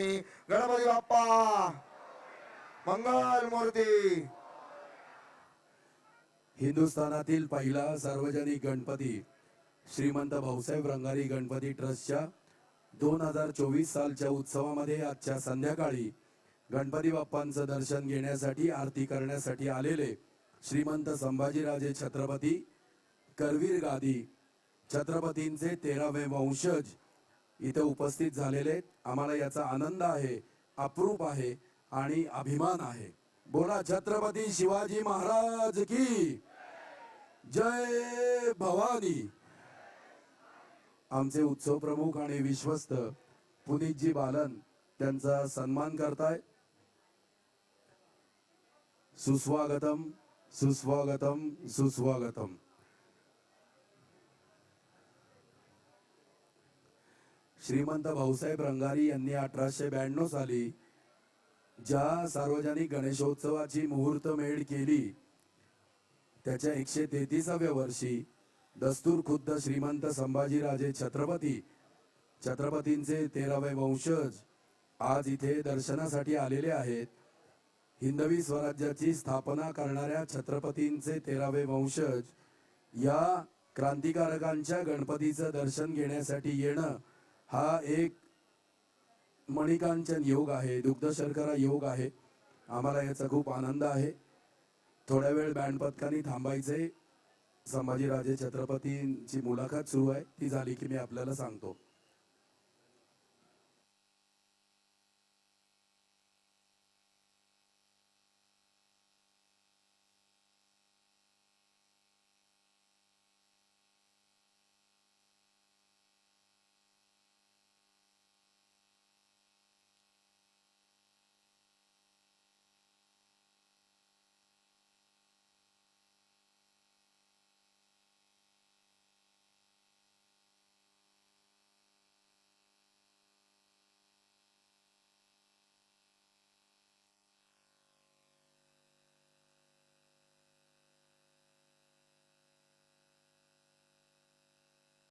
गणपती बाप्पा. मंगल मूर्ती. हिंदुस्थानातील पहिला सार्वजनिक गणपती श्रीमंत भाऊसाहेब रंगारी गणपती ट्रस्टच्या दोन हजार चोवीस सालच्या उत्सवामध्ये आजच्या संध्याकाळी गणपती बाप्पांचं दर्शन घेण्यासाठी आरती करण्यासाठी आलेले श्रीमंत संभाजीराजे छत्रपती करवीर गादी छत्रपतींचे तेरावे वंशज इथे उपस्थित झालेले आहेत. आम्हाला याचा आनंद आहे अप्रूप आहे आणि अभिमान आहे. बोला छत्रपती शिवाजी महाराज की जय भवानी. आमचे उत्सव प्रमुख आणि विश्वस्त पुनीतजी बालन त्यांचा सन्मान करताय. सुस्वागतम सुस्वागतम सुस्वागतम. श्रीमंत भाऊसाहेब रंगारी यांनी अठराशे ब्याण्णव साली ज्या सार्वजनिक गणेशोत्सवाची मुहूर्तमेढ केली त्याच्या एकशे तेहतीसाव्या वर्षी दस्तूर खुद्द श्रीमंत संभाजीराजे छत्रपती छत्रपतींचे तेरावे वंशज आज इथे दर्शनासाठी आलेले आहेत. हिंदवी स्वराज्याची स्थापना करणाऱ्या छत्रपतींचे तेरावे वंशज या क्रांतिकारकांच्या गणपतीचं दर्शन घेण्यासाठी येणं हा एक मणिकांचन योग आहे दुग्ध शर्करा योग आहे. आम्हाला याचा खूप आनंद आहे. थोड्या वेळ बँड पथकानी थांबायचे. संभाजीराजे छत्रपतींची मुलाखत सुरू आहे. ती झाली की मी आपल्याला सांगतो.